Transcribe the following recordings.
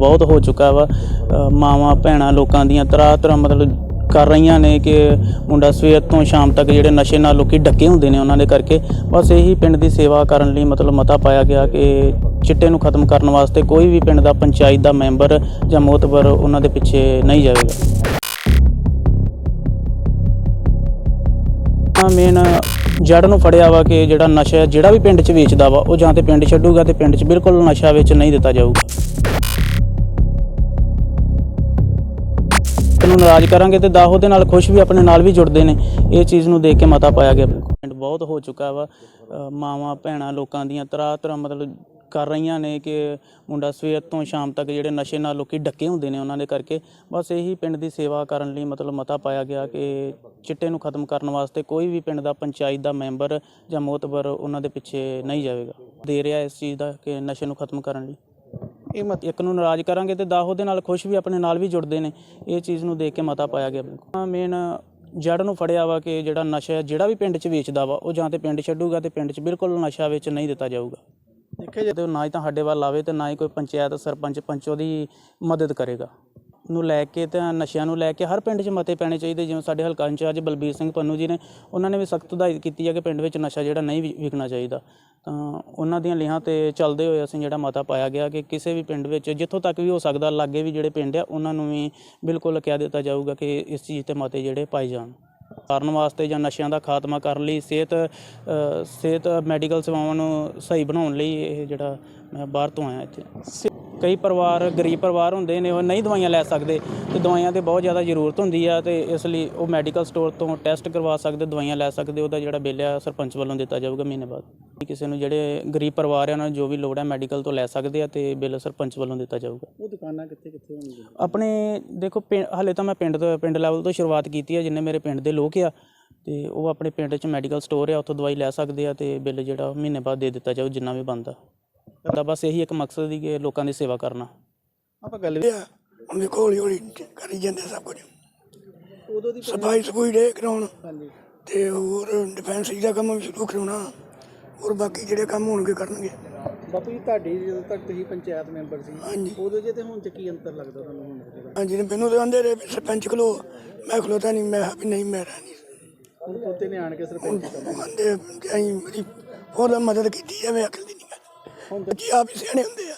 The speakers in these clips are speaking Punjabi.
ਬਹੁਤ ਹੋ ਚੁੱਕਾ ਵਾ। ਅ, ਮਾਵਾਂ ਭੈਣਾਂ ਲੋਕਾਂ ਦੀਆਂ ਤਰ੍ਹਾਂ ਤਰ੍ਹਾਂ ਮਤਲਬ ਕਰ ਰਹੀਆਂ ਨੇ ਕਿ ਮੁੰਡਾ ਸਵੇਰ ਤੋਂ ਸ਼ਾਮ ਤੱਕ ਜਿਹੜੇ ਨਸ਼ੇ ਨਾਲ ਲੋਕੀ ਡੱਕੇ ਹੁੰਦੇ ਨੇ ਉਹਨਾਂ ਦੇ ਕਰਕੇ। ਬਸ ਇਹੀ ਪਿੰਡ ਦੀ ਸੇਵਾ ਕਰਨ ਲਈ ਮਤਲਬ ਮਤਾ ਪਾਇਆ ਗਿਆ ਕਿ ਚਿੱਟੇ ਨੂੰ ਖਤਮ ਕਰਨ ਵਾਸਤੇ ਕੋਈ ਵੀ ਪਿੰਡ ਦਾ ਪੰਚਾਇਤ ਦਾ ਮੈਂਬਰ ਜਾਂ ਮੋਤਬਰ ਉਹਨਾਂ ਦੇ ਪਿੱਛੇ ਨਹੀਂ ਜਾਵੇਗਾ। ਮੇਨ ਜੜ ਨੂੰ ਫੜਿਆ ਵਾ ਕਿ ਜਿਹੜਾ ਨਸ਼ਾ ਜਿਹੜਾ ਵੀ ਪਿੰਡ 'ਚ ਵੇਚਦਾ ਵਾ ਉਹ ਜਾਂ ਤੇ ਪਿੰਡ ਛੱਡੂਗਾ ਤੇ ਪਿੰਡ 'ਚ ਬਿਲਕੁਲ ਨਸ਼ਾ ਵਿੱਚ ਨਹੀਂ ਦਿੱਤਾ ਜਾਊਗਾ। ਨੂੰ ਨਾਰਾਜ਼ ਕਰਾਂਗੇ ਤੇ ਦਾਹੋ ਦੇ ਨਾਲ ਖੁਸ਼ ਵੀ ਆਪਣੇ ਨਾਲ ਵੀ ਜੁੜਦੇ ਨੇ। ਇਹ ਚੀਜ਼ ਨੂੰ ਦੇਖ ਕੇ ਮਤਾ ਪਾਇਆ ਗਿਆ ਪਿੰਡ ਬਹੁਤ ਹੋ ਚੁੱਕਾ ਵਾ। ਮਾਵਾਂ, ਭੈਣਾਂ ਲੋਕਾਂ ਦੀਆਂ ਤਰ੍ਹਾਂ ਤਰ੍ਹਾਂ ਮਤਲਬ ਕਰ ਰਹੀਆਂ ਨੇ ਕਿ ਮੁੰਡਾ ਸਵੇਰ ਤੋਂ ਸ਼ਾਮ ਤੱਕ ਜਿਹੜੇ ਨਸ਼ੇ ਨਾਲ ਲੋਕੀ ਡੱਕੇ ਹੁੰਦੇ ਨੇ ਉਹਨਾਂ ਦੇ ਕਰਕੇ। ਬਸ ਇਹੀ ਪਿੰਡ ਦੀ ਸੇਵਾ ਕਰਨ ਲਈ ਮਤਲਬ ਮਤਾ ਪਾਇਆ ਗਿਆ ਕਿ ਚਿੱਟੇ ਨੂੰ ਖਤਮ ਕਰਨ ਵਾਸਤੇ ਕੋਈ ਵੀ ਪਿੰਡ ਦਾ ਪੰਚਾਇਤ ਦਾ ਮੈਂਬਰ ਜਾਂ ਮੋਤਬਰ ਉਹਨਾਂ ਦੇ ਪਿੱਛੇ ਨਹੀਂ ਜਾਵੇਗਾ। ਦੇ ਰਿਹਾ ਇਸ ਚੀਜ਼ ਦਾ ਕਿ ਨਸ਼ੇ ਨੂੰ ਖਤਮ ਕਰਨ ਲਈ। ਇਹ ਮਤ ਇੱਕ ਨੂੰ ਨਾਰਾਜ਼ ਕਰਾਂਗੇ ਤੇ ਦਾਹੋ ਦੇ ਨਾਲ ਖੁਸ਼ ਵੀ ਆਪਣੇ ਨਾਲ ਵੀ ਜੁੜਦੇ ਨੇ। ਇਹ ਚੀਜ਼ ਨੂੰ ਦੇਖ ਕੇ ਮਤਾ ਪਾਇਆ ਗਿਆ ਬਿਲਕੁਲ। ਮੇਨ ਜੜ ਨੂੰ ਫੜਿਆ ਵਾ ਕਿ ਜਿਹੜਾ ਨਸ਼ਾ ਜਿਹੜਾ ਵੀ ਪਿੰਡ 'ਚ ਵੇਚਦਾ ਵਾ, ਉਹ ਜਾਂ ਤੇ ਪਿੰਡ ਛੱਡੂਗਾ ਤੇ ਪਿੰਡ 'ਚ ਬਿਲਕੁਲ ਨਸ਼ਾ ਵਿੱਚ ਨਹੀਂ ਦਿੱਤਾ ਜਾਊਗਾ। ਦੇਖਿਆ ਜੇ ਨਾ ਹੀ ਤਾਂ ਸਾਡੇ ਵੱਲ ਆਵੇ ਤੇ ਨਾ ਹੀ ਕੋਈ ਪੰਚਾਇਤ, ਸਰਪੰਚ, ਪੰਚ ਉਹਦੀ ਮਦਦ ਕਰੇਗਾ। ਨੂੰ ਲੈ ਕੇ ਤੇ ਨਸ਼ਿਆਂ ਨੂੰ ਲੈ ਕੇ ਹਰ ਪਿੰਡ 'ਚ ਮਤੇ ਪੈਣੇ ਚਾਹੀਦੇ। ਜਿਵੇਂ ਸਾਡੇ ਹਲਕਾ ਇੰਚਾਰਜ ਬਲਬੀਰ ਸਿੰਘ ਪੰਨੂ ਜੀ ਨੇ, ਉਹਨਾਂ ਨੇ ਵੀ ਸਖਤ ਹਦਾਇਤ ਕੀਤੀ ਹੈ ਕਿ ਪਿੰਡ ਵਿੱਚ ਨਸ਼ਾ ਜਿਹੜਾ ਨਹੀਂ ਵਿਕਣਾ ਚਾਹੀਦਾ। ਤਾਂ ਉਹਨਾਂ ਦੀਆਂ ਲਿਹਾਂ ਤੇ ਚੱਲਦੇ ਹੋਏ ਅਸੀਂ ਜਿਹੜਾ ਮਤਾ ਪਾਇਆ ਗਿਆ ਕਿ ਕਿਸੇ ਵੀ ਪਿੰਡ ਵਿੱਚ ਜਿੱਥੋਂ ਤੱਕ ਵੀ ਹੋ ਸਕਦਾ ਲਾਗੇ ਵੀ ਜਿਹੜੇ ਪਿੰਡ ਆ, ਉਹਨਾਂ ਨੂੰ ਵੀ ਬਿਲਕੁਲ ਕਹਿ ਦਿੱਤਾ ਜਾਊਗਾ ਕਿ ਇਸ ਚੀਜ਼ ਤੇ ਮਤੇ ਜਿਹੜੇ ਪਾਏ ਜਾਣ। ਕਰਨ ਵਾਸਤੇ ਜਾਂ ਨਸ਼ਿਆਂ ਦਾ ਖਾਤਮਾ ਕਰਨ ਲਈ, ਸਿਹਤ ਸਿਹਤ ਮੈਡੀਕਲ ਸੇਵਾਵਾਂ ਨੂੰ ਸਹੀ ਬਣਾਉਣ ਲਈ ਇਹ ਜਿਹੜਾ ਮੈਂ ਬਾਹਰ ਤੋਂ ਆਇਆ ਇੱਥੇ। ਸ- ਕਈ ਪਰਿਵਾਰ, ਗਰੀਬ ਪਰਿਵਾਰ ਹੁੰਦੇ ਨੇ, ਉਹ ਨਹੀਂ ਦਵਾਈਆਂ ਲੈ ਸਕਦੇ ਤੇ ਦਵਾਈਆਂ ਦੀ ਬਹੁਤ ਜ਼ਿਆਦਾ ਜ਼ਰੂਰਤ ਹੁੰਦੀ ਆ ਤੇ ਇਸ ਲਈ ਉਹ ਮੈਡੀਕਲ ਸਟੋਰ ਤੋਂ ਟੈਸਟ ਕਰਵਾ ਸਕਦੇ, ਦਵਾਈਆਂ ਲੈ ਸਕਦੇ, ਉਹਦਾ ਜਿਹੜਾ ਬਿੱਲ ਆ ਸਰਪੰਚ ਵੱਲੋਂ ਦਿੱਤਾ ਜਾਊਗਾ ਮਹੀਨੇ ਬਾਅਦ। ਕਿਸੇ ਨੂੰ ਜਿਹੜੇ ਗਰੀਬ ਪਰਿਵਾਰ ਆ ਉਹਨਾਂ ਨੂੰ ਜੋ ਵੀ ਲੋੜ ਹੈ ਮੈਡੀਕਲ ਤੋਂ ਲੈ ਸਕਦੇ ਆ ਤੇ ਬਿੱਲ ਸਰਪੰਚ ਵੱਲੋਂ ਦਿੱਤਾ ਜਾਊਗਾ। ਉਹ ਦੁਕਾਨਾਂ ਕਿੱਥੇ ਕਿੱਥੇ ਹੋਣਗੀਆਂ? ਆਪਣੇ ਦੇਖੋ ਪਿੰ- ਹਾਲੇ ਤਾਂ ਮੈਂ ਪਿੰਡ ਤੋਂ ਪਿੰਡ ਲੈਵਲ ਤੋਂ ਸ਼ੁਰੂਆਤ ਕੀਤੀ ਹੈ ਜਿੰਨੇ ਮੇਰੇ ਪਿੰਡ ਦੇ ਲੋਕ ਆ ਤੇ ਉਹ ਆਪਣੇ ਪਿੰਡ 'ਚ ਮੈਡੀਕਲ ਸਟੋਰ ਆ ਉੱਥੋਂ ਦਵਾਈ ਲੈ ਸਕਦੇ ਆ ਤੇ ਬਿੱਲ ਜਿਹੜਾ ਉਹ ਮਹੀਨੇ ਬਾਅਦ ਦੇ ਦਿੱਤਾ ਜਾਊ ਜਿੰਨਾ ਵੀ ਬਣਦਾ। ਤਾਂ ਬਸ ਇਹੀ ਇੱਕ ਮਕਸਦ ਦੀ ਕਿ ਲੋਕਾਂ ਦੀ ਸੇਵਾ ਕਰਨਾ। ਆਪਾਂ ਗੱਲ ਆ ਹੁਣ ਦੇਖੋ ਹੌਲੀ ਹੌਲੀ ਕਰੀ ਜਾਂਦੇ ਸਭ ਕੁਝ। ਉਦੋਂ ਦੀ ਸਫ਼ਾਈ ਸਫੂਈ ਦੇ ਕਰਾਉਣ। ਹਾਂਜੀ। ਤੇ ਹੋਰ ਡਿਫੈਂਸ ਦਾ ਕੰਮ ਵੀ ਸ਼ੁਰੂ ਕਰਾਉਣਾ। ਹੋਰ ਬਾਕੀ ਜਿਹੜੇ ਕੰਮ ਹੋਣਗੇ ਕਰਨਗੇ। ਬਾਪੂ ਜੀ ਤੁਹਾਡੀ ਜਦੋਂ ਤੱਕ ਤੁਸੀਂ ਪੰਚਾਇਤ ਮੈਂਬਰ ਸੀ ਹਾਂਜੀ। ਉਦੋਂ ਜੇ ਤੇ ਹੁਣ ਚ ਕੀ ਅੰਤਰ ਲੱਗਦਾ ਤੁਹਾਨੂੰ ਹੁਣ ਤੱਕ? ਹਾਂਜੀ ਨੇ ਮੈਨੂੰ ਤੇ ਆਂਦੇ ਰਹੇ ਵੀ ਸਰਪੰਚ ਖਲੋ ਮੈਂ ਖਲੋਤਾ ਨਹੀਂ ਮੈਂ ਕਿਹਾ ਵੀ ਨਹੀਂ ਮੈਂ ਰਹਿਣੀ ਹੁਣ ਪੋਤੇ ਨੇ ਆਣ ਕੇ ਸਰਪੰਚ ਕਰਨਾ ਅਸੀਂ ਮੇਰੀ ਹੋਰ ਮਦਦ ਕੀਤੀ ਜਾਵੇ ਅਕਲ ਦੀ ਨਹੀਂ ਗੱਲ ਬੱਚੇ ਆਪ ਹੀ ਸਿਆਣੇ ਹੁੰਦੇ ਆ।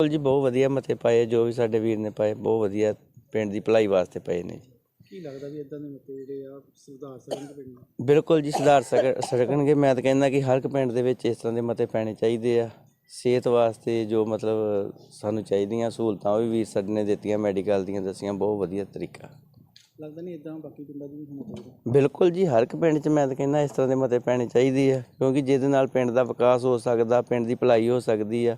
ਬਿਲਕੁਲ ਜੀ ਬਹੁਤ ਵਧੀਆ ਮਤੇ ਪਾਏ ਜੋ ਵੀ ਸਾਡੇ ਵੀਰ ਨੇ ਪਾਏ ਬਹੁਤ ਵਧੀਆ ਪਿੰਡ ਦੀ ਭਲਾਈ ਵਾਸਤੇ ਪਏ ਨੇ ਜੀ। ਕੀ ਲੱਗਦਾ ਵੀ ਇਦਾਂ ਦੇ ਮਤੇ ਜਿਹੜੇ ਆ ਸੁਧਾਰ ਸਕਣਗੇ ਪਿੰਡ ਨੂੰ ਬਿਲਕੁਲ ਜੀ ਸੁਧਾਰ ਸਕ- ਸਕਣਗੇ ਮੈਂ ਤਾਂ ਕਹਿੰਦਾ ਕਿ ਹਰ ਇੱਕ ਪਿੰਡ ਦੇ ਵਿੱਚ ਇਸ ਤਰ੍ਹਾਂ ਦੇ ਮਤੇ ਪੈਣੇ ਚਾਹੀਦੇ ਆ। ਸਿਹਤ ਵਾਸਤੇ ਜੋ ਮਤਲਬ ਸਾਨੂੰ ਚਾਹੀਦੀਆਂ ਸਹੂਲਤਾਂ ਉਹ ਵੀ ਵੀਰ ਸਾਡੇ ਨੇ ਦਿੱਤੀਆਂ ਮੈਡੀਕਲ ਦੀਆਂ ਦੱਸੀਆਂ ਬਹੁਤ ਵਧੀਆ ਤਰੀਕਾ। ਲੱਗਦਾ ਨਹੀਂ ਇਦਾਂ ਬਾਕੀ ਪਿੰਡਾਂ 'ਚ ਵੀ ਹੋਣਾ ਚਾਹੀਦਾ? ਬਿਲਕੁਲ ਜੀ ਹਰ ਇੱਕ ਪਿੰਡ 'ਚ ਮੈਂ ਤਾਂ ਕਹਿੰਦਾ ਇਸ ਤਰ੍ਹਾਂ ਦੇ ਮਤੇ ਪੈਣੇ ਚਾਹੀਦੇ ਆ ਕਿਉਂਕਿ ਜਿਹਦੇ ਨਾਲ ਪਿੰਡ ਦਾ ਵਿਕਾਸ ਹੋ ਸਕਦਾ ਪਿੰਡ ਦੀ ਭਲਾਈ ਹੋ ਸਕਦੀ ਆ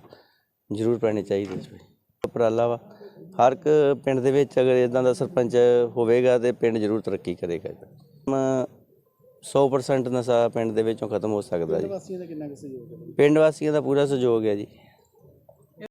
ਜ਼ਰੂਰ ਪੈਣੇ ਚਾਹੀਦੇ ਜੀ ਉਪਰਾਲਾ ਵਾ। ਹਰ ਇੱਕ ਪਿੰਡ ਦੇ ਵਿੱਚ ਅਗਰ ਇਦਾਂ ਦਾ ਸਰਪੰਚ ਹੋਵੇਗਾ ਤੇ ਪਿੰਡ ਜ਼ਰੂਰ ਤਰੱਕੀ ਕਰੇਗਾ ਮ, 100% ਨਸ਼ਾ ਪਿੰਡ ਦੇ ਵਿੱਚੋਂ ਖਤਮ ਹੋ ਸਕਦਾ ਜੀ। ਵਾਸੀਆਂ ਦਾ ਕਿੰਨਾ ਕੁ ਸਹਿਯੋਗ ਹੈ? ਪਿੰਡ ਵਾਸੀਆਂ ਦਾ ਪੂਰਾ ਸਹਿਯੋਗ ਹੈ ਜੀ।